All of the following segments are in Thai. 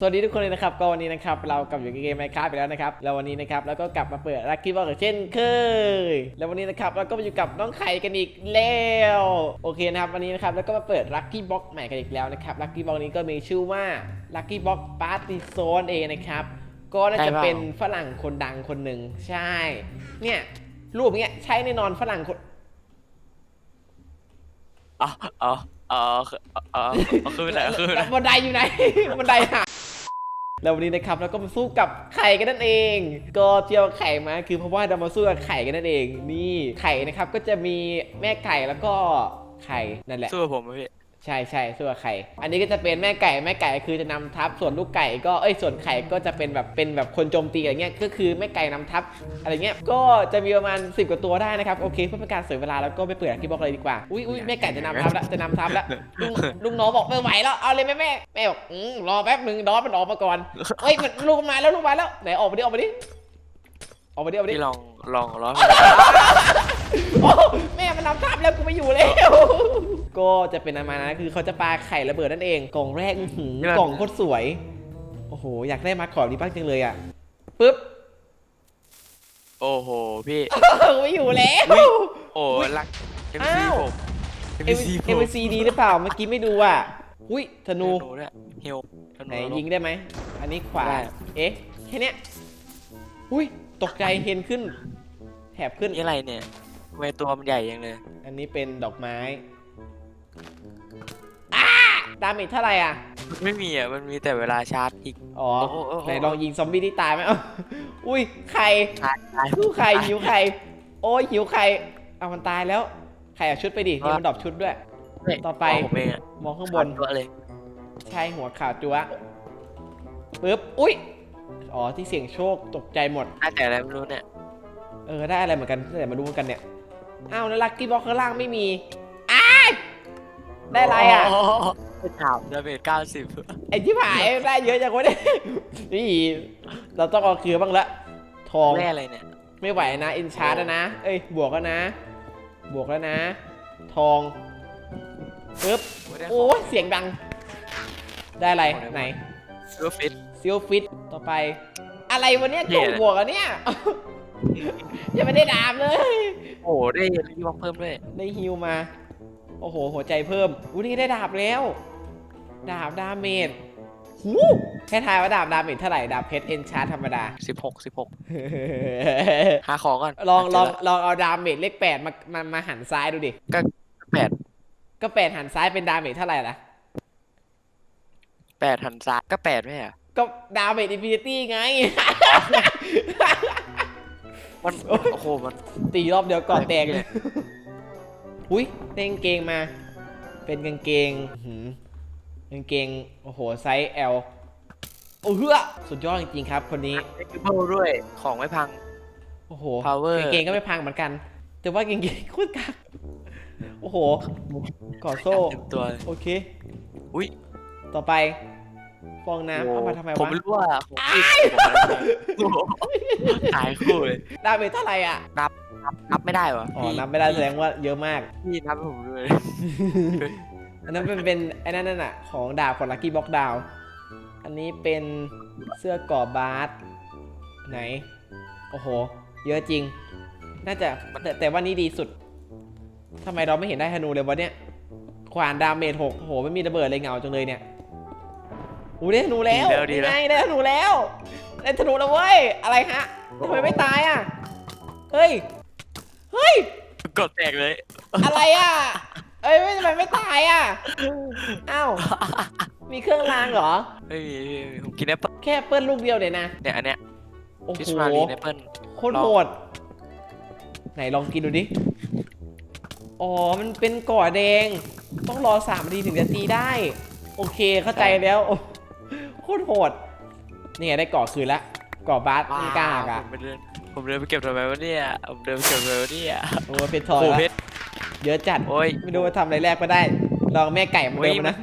สวัสดีทุกคนเลยนะครับก็วันนี้นะครับเรากลับอยู่กับเกมไมค์ค a f t ไปแล้วนะครับแล้ววันนี้นะครับเราก็กลับมาเปิดลัคกี้บ็อกเช่นเคยแล้ววันนี้นะครับเราก็มาอยู่กับน้องไข่กันอีกแล้วโอเคนะครับวันนี้นะครับแล้วก็มาเปิดลัคกี้บ็อกใหม่กันอีกแล้วนะครับลัคกี้บ็อกนี้ก็มีชื่อว่าลัคกี้บ็อกปาร์ตี้โซนเองนะครับก็น่าจะเป็นฝรั่งคนดังคนหนึ่งใช่ เนี่ยรูปเนี้ยใช้แน่นอนฝรั่งคนอ๋ออ๋ออ๋ออ๋อเอาขึ้นไปไหนเอาขึ้นไปไหนบันไดอยู่ไหนบันไดหา แล้ววันนี้นะครับเราก็มาสู้กับไข่กันนั่นเอง ก็เที่ยวไข่มาคือเพราะว่าเรามาสู้กับไข่กันนั่นเอง นี่ไข่นะครับก็จะมีแม่ไก่แล้วก็ไข่นั่นแหละ สู้กับผมไหมพี่ ใช่ใช่สู้กับไข่ อันนี้ก็จะเป็นแม่ไก่แม่ไก่คือจะนำทัพส่วนลูกไก่ก็เอ้ยส่วนไข่ก็จะเป็นแบบเป็นแบบคนโจมตีอะไรเงี้ยก็คือแม่ไก่นำทัพอะไรเงี้ยก็จะมีประมาณ 10 กว่าตัวได้นะครับโอเคเพื่อเป็นการเสียเวลาแล้วก็ไปเปิดที่บล็อกเลยดีกว่าอุ้ยอุ้ยแม่ไก่จะนำทัพแล้วจะนำทัพแล้วลุงลุงน้องบอกไม่ไหวแล้วเอาเลยแม่แม่แม่บอกอืมรอแป๊บหนึ่งน้องมันออกมาก่อนเฮ้ยมันลูกมันมาแล้วลูกมาแล้วไหนออกมาดิออกมาดิออกมาดิออกมาดิพี่ลองลองร้อง โอ้แม่มันนำทัพแล้วกูไม่อยู่แล้ว ก็จะเป็นประมาณนั้นคือเขาจะปาไข่ระเบิดนั่นเอง กล่องแรกอื้อหือกล่องโคตรสวย โอ้โห อยากได้มาขอบนี้บ้างจังเลยอะปึ๊บ โอ้โห พี่ ไม่อยู่แล้วอุ๊ยโอ้รักเอ็มอ้าซีวผม เอ็มซีผเอ็มมซีดีหรือเปล่าเมื่อกี้ไม่ดูอะอุ้ยธนูธนูด้วยเฮลธนูไหนยิงได้ไหม อันนี้ขวาได้เอ๊ะ แค่เนี้ยอุ้ย ตกใจเห็นขึ้น แถบขึ้น นี่อะไรเนี่ยทำไมตัวมันใหญ่ยังเลย อันนี้เป็นดอกไม้อ้า ดาเมจเท่าไหร่อะไม่มีอะ มันมีแต่เวลาชาร์จอีก อ๋อโอ้โหโอ้โห ไหนลองยิงซอมบี้ที่ตายไหมเอ้าอุ้ย ไข่ชาร์จตายหิวไข่หิวไข่ โอ้ยหิวไข่ เอามันตายแล้ว ไข่เอาชุดไปดิ นี่มันดรอปชุดด้วยต่อไปผมเองอะมองข้างบน ตัวเลย ใช่หัวขาวจัวะปึ๊บ อุ้ย อ๋อ ที่เสียงโชคตกใจหมด น่าแต่อะไรไม่รู้เนี่ย เออ ได้อะไรเหมือนกันแต่มาดูกันเนี่ย อ้าว แล้วลักกี้บ็อกข้างล่างไม่มี อ้าย ได้อะไรอะ ไปถามดาเมจเก้าสิบไอ้ที่ผายได้เยอะจังวะเนี่ยนี่ เราต้องเอาคือบ้างละ ทอง แร่อะไรเนี่ย ไม่ไหวนะอินชาร์ดนะ เอ้ย บวกแล้วนะ บวกแล้วนะ ทองปึ๊บ โอ้ยเสียงดัง ได้อะไร ไหนซูเปอร์ฟิตซิลฟิตต่อไป อะไรวะเนี่ยเหี้กล่ยองบวกอะเนี่ยยังไม่ได้ดาบเลย โอ้โหได้รีบอกเพิ่มด้วย ได้ฮิวมา โอ้โห หัวใจเพิ่มอุ้ยนี่ได้ดาบแล้ว ดาบดาเมจหูแค่ทายว่าดาบดาเมจเท่าไหร่ ดาบเพชรเอนชาร์ธรรมดา สิบหกสิบหกหาของก่อนลองลองเจแวลองเอาดาเมจเลขแปดมามามาหันซ้ายดูดิแปดก็แปดหันซ้ายเป็นดาเมจเท่าไหร่ล่ะแปดหันซ้ายก็แปดไม่ใช่เหรอก็ดาเมจอินฟินิตี้ไง มันโอ๊ยโอ้โห มันตีรอบเดียวก่อนแตกไม่เลได้ย อุ้ยได้กางเกงมา เป็นกางเกงหืมกางเกง โอ้โห ไซส์ L โอ้เฮือสุดยอดจริงๆครับ คนนี้ได้กิบเบิลด้วย ของไม่พัง โอ้โห Power กางเกงก็ไม่พังเหมือนกัน แต่ว่ากางเกงโคตรกักโอ้โหกอดโซ่เต็มตัวเลยโอเค อุ้ย ต่อไป ฟองน้ำเอามาทำไมผมวะไม่รู้ว่าผมผิดผมอะไรหายคู่เลยดาเมจเท่าไหร่อะนับ นับไม่ได้วะอ๋อพี่นับไม่ได้แสดงว่าเยอะมาก พี่นับให้ผมด้วยอันนั้นเป็นเป็นไอ้นั่นน่ะของดาบของลักกี้บ็อกดาวอันนี้เป็นเสื้อก่อบาสไหน โอ้โห เยอะจริง น่าจะแต่แต่ว่านี้ดีสุดทำไมเราไม่เห็นได้ธนูเลยวะเนี่ยขวานดาเมจหกโอ้โหไม่มีระเบิดเลยเหงาจังเลยเนี่ยอู้ได้ธนูแล้วดีแล้วดีแล้วนี่ไงได้ธนูแล้วได้ธนูแล้วเว้ยอะไรฮะทำไมไม่ตายอะเฮ้ย เฮ้ย กดแตกเลยอะไรอะ เอ้ยไม่ทำไมไม่ตายอะอ้าวมีเครื่องรางเหรอ ไม่มีไม่มีผมกินแอปเปิ้ลแค่เปิ้ลลูกเดียวเดี๋ยวนะ เนี่ยอันเนี้ยโอ้ฟิชโหมารีนแอปเปิ้ลโคตรโหด ไหนลองกินดูดิ อ๋อ มันเป็นก่อแดง ต้องรอสามนาทีถึงจะตีได้ โอเคเข้าใจแล้วโอ้โคตรโหด นี่ไงได้ก่อคืนละก่อบาสไม่กล้าอะ ผมไปเดิน ผมเดินไปเก็บทำไมวะเนี่ย ผมเดินไปเก็บทำไมวะเนี่ยโอ้เพชรทองโอ้ละเพชร เยอะจัดโอ้ยไม่รู้ว่าทำอะไรแรกก็ได้ ลองแม่ไก่เหมาเดิมโอ้ยนะ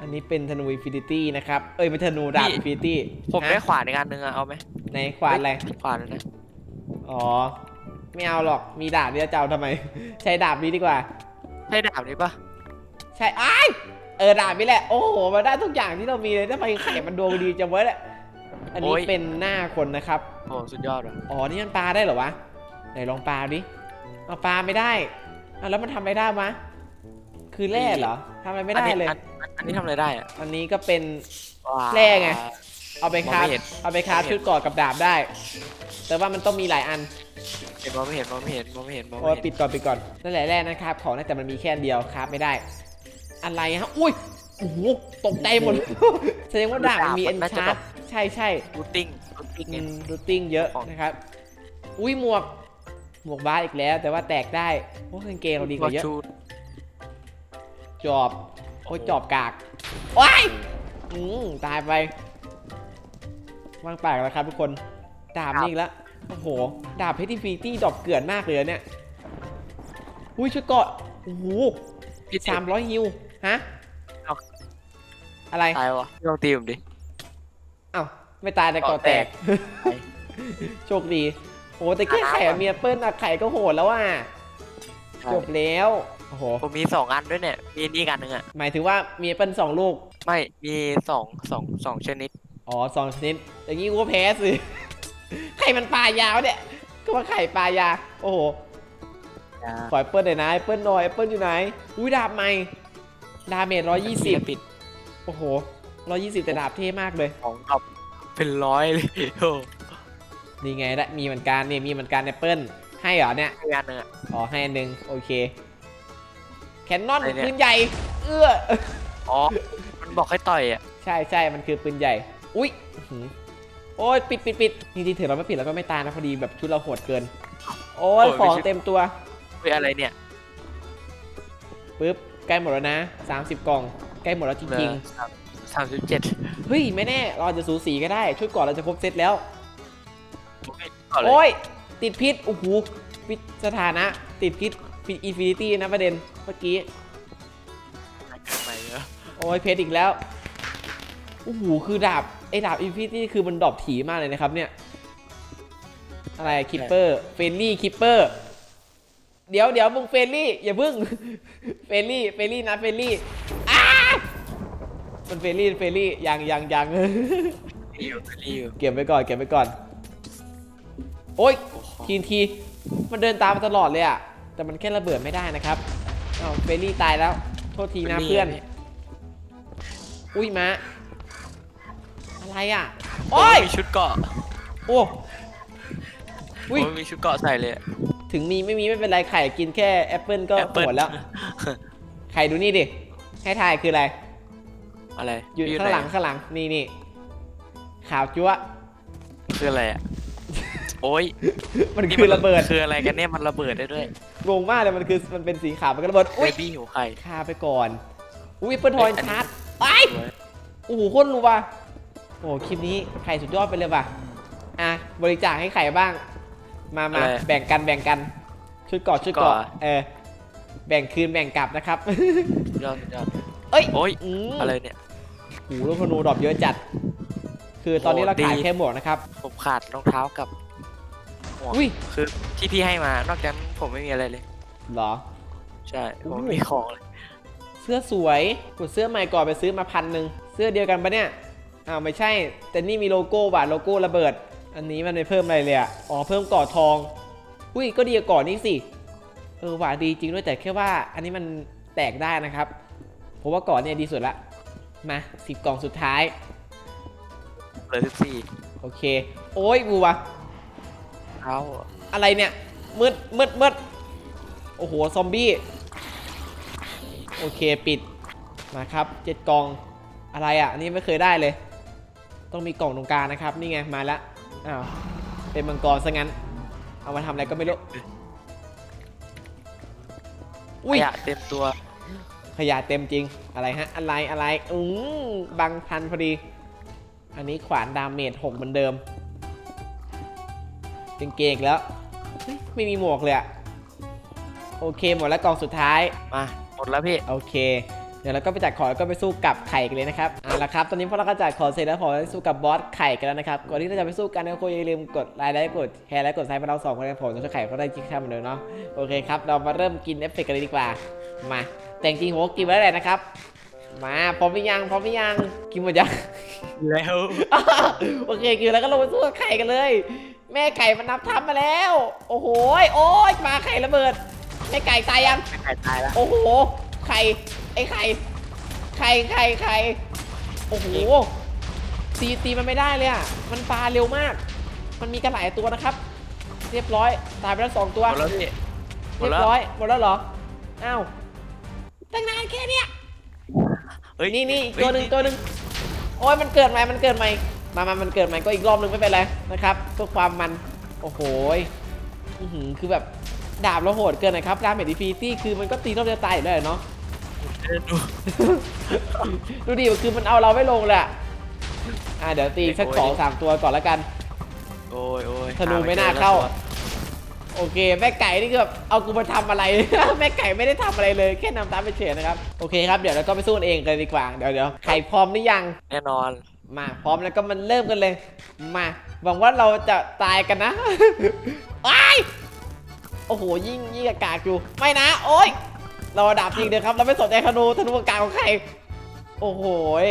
อันนี้เป็นธนูอินฟินิตี้นะครับ เอ้ยเป็นธนูดาบพี่ อินฟินิตี้ผมได้ขวานอีกอันหนึงอะเอาไหมในควานอะไร ขวานนั่นนะ อ๋อ ไม่เอาหรอก มีดาบเดียวจะเอาทำไม ใช้ดาบนี้ดีกว่า ใช่ดาบนี้ปะใช่ไอ้ายเออดาบนี่แหละ โอ้โห มาได้ทุกอย่างที่เรามีเลยทำไมไข่มันดวงดีจังวะเนี่ย อันนี้เป็นหน้าคนนะครับ โอ้สุดยอดว่ะอ๋อ นี่มันปลาได้เหรอวะ ไหนลองปลาดิเอาปลาไม่ได้เอาแล้วมันทำอะไรได้มะ คือแร่เหรอทำอะไรไม่ได้เลย อันนี้อันอันนี้ทำอะไรได้อะอันนี้ก็เป็น ว้าว แร่ไง เอาไปคราฟมองไม่เห็น เอาไปคราฟชุดเกอดกับดาบได้ แต่ว่ามันต้องมีหลายอัน เห็นมองไม่เห็นมองไม่เห็นมองไม่เห็นมองโอ้ไม่ยเห็นปิดก่อนปิดก่อนนั่นแหละแร่นะครับ ของน่าแต่มันมีแค่อันเดียวคราฟไม่ได้ อะไรฮะ อุ้ย โอ้โห ตกใจหมด แสดงว่าดาบมันมีเอ็นชาร์ ใช่ใช่รูทติ้งรูทติ้งอืเนี่ยมรูทติ้งเยอะของนะครับ อุ้ยหมวก หมวกบาสอีกแล้ว แต่ว่าแตกได้โอ้กางเกงเราดีกว่าเยอะ ชูจอบ โอ้ยจอบกากว้ายอืมตายไปว่างปากแล้วครับทุกคน ดาบนี่อีกแล้วโอ้โห ดาบเพชรฟีตี้ดอกเกลื่อนมากเลยอะเนี่ย อุ้ยชุดเกาะโอ้โหพี่สามร้อยฮิว ฮะ เอ้าอะไร ตายวะลองตีผมดิเอ้าไม่ตายแต่เกาะแตกไปโชคดี โอ้แต่แค่ไข่อะเมียเปิ้ลอะไข่ก็โหดแล้วอะจบแล้วโอ้โหผมมีสองอันด้วยเนี่ย มีนี่กันหนึ่งอะ หมายถึงว่าเมียเปิ้ลสองลูก ไม่ มีสองสองสองชนิด อ๋อสองชนิด อย่างนี้กูก็แพ้สิ ไข่มันปลายาวเนี่ย ก็ว่าไข่ปลายา โอ้โหปล่อยเปิ้ลหน่อยนะไอ้เปิ้ลหน่อยไอ้เปิ้ลอยู่ไหน อุ้ยดาบใหม่ ดาเมจร้อยยี่สิบปิดโอ้โห ร้อยยี่สิบแต่ดาบเท่มากเลย ของดอกเป็นร้อยเลยโอ้นี่ไงละมีเหมือนกันเนี่ยมีเหมือนกันแอปเปิ้ลให้เหรอเนี่ยมีอันหนึ่งอะอ๋อให้อันหนึ่งโอเค แคนนอนอะไรเนี่ย ปืนใหญ่ เอื้อ อ๋อ มันบอกให้ต่อยอะ ใช่ใช่มันคือปืนใหญ่ อุ้ยอื้อหือโอ้ยปิดปิดปิดจริงๆถือเราไม่ปิดเราก็ไม่ตายนะพอดีแบบชุดเราโหดเกิน โอ้ยของเต็มตัว เฮ้ยอะไรเนี่ย ปึ๊บใกล้หมดแล้วนะ 30 กล่อง ใกล้หมดแล้วจริงสาม สิบเจ็ดๆเฮ้ยไม่แน่ เราอาจจะสูสีก็ได้ ชุดก่อนเราจะครบเซตแล้วก่อนเลยโอ้ย ติดพิษโอ้โหพิษสถานะ ติดพิษพิษอินฟินิตี้นะประเด็นเมื่อกี้ ไปเนอะโอ้ยเพชรอีกแล้วโอ้โหคือดาบไอ้ดาบอินฟินิตี้คือมันดรอปถี่มากเลยนะครับเนี่ย อะไรคิปเปอร์เฟนลี่คิปเปอร์เดี๋ยวเดี๋ยวมึงเฟนลี่อย่าพึ่งเฟนลี่เฟนลี่นะเฟนลี่อ้า มันเฟนลี่เฟนลี่ยังยังยัง รีวิวรีวิวเก็บไว้ก่อนเก็บไว้ก่อน โอ้ยโอ้โหทีนที มันเดินตามมาตลอดเลยอะแต่มันแค่ระเบิดไม่ได้นะครับอ้าวเฟรลี่ตายแล้ว โทษทีนะเพื่อน อุ้ยมะอะไรอะโอ้ยมีชุดเกาะโอ้อุ้ยโอ้ยมีชุดเกาะใส่เลยถึงมีไม่มีไม่เป็นไรไข่กินแค่แอปเปิลก็แอปโหเปิ้ลดแล้วไข่ดูนี่ดิ ให้ทายคืออะไร อะไรอยู่ไนข้างหลังข้างหลังนี่นี่ขาวจั๊วะคืออะไรอะโอ้ยมันคือระเบิดคืออะไรกันเนี่ยมันระเบิดได้ด้วยงงมากเลยมันคือมันเป็นสีขาวมันก็ระเบิดเบอุ้ยบี้หิวไข่ฆ่าไปก่อนอุ้ยเปิลทอยชาร์จไอ้ยสวยโอ้โหโคตรรู้ว่ะโอ้โหคลิปนี้ไข่สุดยอดไปเลยว่ะอะบริจาคให้ไข่บ้าง มามาแบ่งกันแบ่งกันชุดเกาะชุดเกาะเออแบ่งคืนแบ่งกลับนะครับสุดยอดสุดยอด เอ้ยโอ้ยอืมอะไรเนี่ยโอ้โหลูกธนูดรอปเยอะจัด คือตอนนี้เราขายโอ้ดีแค่หมวกนะครับ ผมขาดรองเท้ากับหมวกอุ้ย คือที่พี่ให้มานอกจากนั้นผมไม่มีอะไรเลย เหรอ ใช่โอ้ผมไม่มีของเลยเสื้อสวยกดเสื้อใหม่ก่อนไปซื้อมาพันหนึ่งเสื้อเดียวกันปะเนี่ยอ้าวไม่ใช่ แต่นี่มีโลโก้ว่ะโลโก้ระเบิด อันนี้มันไม่เพิ่มอะไรเลยอะอ๋อเพิ่มก่อทอง อุ้ยก็ดีกว่าก่อนนี้สิ เออว่ะดีจริงด้วยแต่แค่ว่า อันนี้มันแตกได้นะครับ ผมว่าก่อนเนี่ยดีสุดละ มาสิบกล่องสุดท้ายเหลือสิบสี่โอเค โอ้ยบูวะเท้าอะไรเนี่ย มืดมืดมืดโอ้โห ซอมบี้ โอเคปิด มาครับเจ็ดกล่อง อะไรอะ อันนี้ไม่เคยได้เลย ต้องมีกล่องตรงกลางนะครับ นี่ไง มาแล้วอ้าว เป็นมังกรซะงั้น เอามาทำอะไรก็ไม่รู้ อุ้ย ขยะเต็มตัว ขยะเต็มจริง อะไรฮะ อะไรอะไรอืมบังทันพอดี อันนี้ขวานดาเมจหกเหมือนเดิมกางเกงอีกแล้วเฮ้ยไม่มีหมวกเลยอะโอเคหมดแล้วกล่องสุดท้าย มาหมดแล้วพี่ โอเค เดี๋ยวเราก็ไปจัดของแล้วก็ไปสู้กับไข่กันเลยนะครับเอาละครับ ตอนนี้พวกเราก็จัดของเสร็จแล้วพอไปสู้กับบอสไข่กันแล้วนะครับ ก่อนที่เราจะไปสู้กันนะคุณอย่าลืมกดไลค์และกดแชร์และกดไซด์มาเราสองคนนะผมจะไข่ก็ได้จิ๊กข้ามเหมือนเดิมเนาะ โอเคครับ เรามาเริ่มกินเอฟเฟกต์กันเลยดีกว่า มา แต่จริงๆผมก็กินไว้แล้วแหละนะครับ มาพร้อมหรือยังพร้อมหรือยังกินหมดยัง แล้วโอเคกินแล้วก็ลงไปสู้กับไข่กันเลย แม่ไก่มันนับทับมาแล้ว โอ้โหยโอ้ยมาไข่ระเบิดแม่ไก่ตายยังไก่ตายแล้วโอ้โห ไข่ ไอ้ไข่ ไข่ ไข่ ไข่ โอ้โห ตี ตีมันไม่ได้เลยอะ มันปลาเร็วมาก มันมีกันหลายตัวนะครับ เรียบร้อย ตายไปแล้วสองตัว หมดแล้วพี่หมเรีดยบแล้วร้อย หมดแล้วเหรอ อ้าว ตั้งนานแค่เนี้ยเฮ้ยนี่นี่อีกตัวหนึ่งตัวหนึ่งโอ้ยมันเกิดใหม่มันเกิดใหม่มามามันเกิดใหม่ก็อีกรอบหนึงไม่เป็นไรนะครับเพื่อความมันโอ้โหยอื้อหือคือแบบดาบเราโหดเกินนะครับดาเมจดีฟีตี้คือมันก็ตีรอบเดียวตายอยู่แล้วเนาะ เออดูดูดิคือมันเอาเราไม่ลงเลยอะอะเดี๋ยวตีสักสองสามตัวก่อนแล้วกัน โอ้ยโอ้ยธนูไม่น่าเข้า โอเคแม่ไก่นี่คือแบบเอากูมาทำอะไร แม่ไก่ไม่ได้ทำอะไรเลยแค่นำตามไปเฉยนะครับโอเคครับเดี๋ยวเราก็ไปสู้กันเองกันดีกว่าเดี๋ยวเดี๋ยวใครพร้อมหรือยังแน่นอนมาพร้อมแล้วก็มันเริ่มกันเลย มาหวังว่าเราจะตายกันนะว้ายโอ้โหยิ่งยิ่งอากาศอยู่ไม่นะ โอ๊ยเราดาบจริงเดี๋ยวครับ เราไม่สนใจธนูธนูอากาศของใครโอ้โหย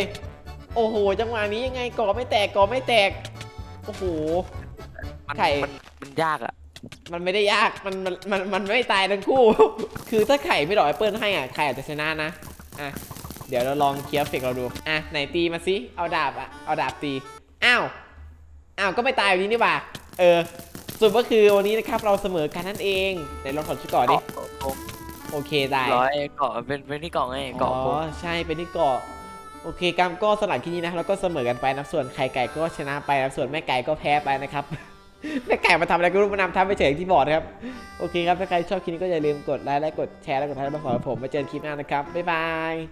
โอ้โห จังหวะนี้ยังไงก่อไม่แตกก่อไม่แตก โอ้โหมันไข่มันมันยากอะ มันไม่ได้ยาก มันมันมันมันไม่ตายทั้งคู่ คือถ้าไข่ไม่ดอกแอปเปิลให้อะไข่อาจจะชนะนะ อะ เดี๋ยวเราลองเคลียร์เฟกเราดู อะไหนตีมาสิเอาดาบอะ เอาดาบตี อ้าว อ้าวก็ไม่ตายแบบนี้นี่หว่า เออสรุดก็คือวันนี้นะครับเราเสมอกันนั่นเองไหนลองถอดชุดก่อนดิเกาะโอ้โอเคได้ร้อยเกาะเป็นเป็นที่เกาะไงเกาะอ๋โกอใช่เป็นที่เกาะโอเคกรรมก็สลัดที่นี้นะแล้วก็เสมอกันไปนะส่วนไข่ไก่ก็ชนะไปนะส่วนแม่ไก่ก็แพ้ไปนะครับ แม่ไก่มาทำอะไรก็รู้มานำทำไปเฉยอย่างที่บอกนะครับ โอเคครับ ถ้าใครชอบคลิปนี้ก็อย่าลืมกดไลค์และกดแชร์และกดติดตามมาขอผม มาเจอกันคลิปหน้านะครับ บ๊ายบาย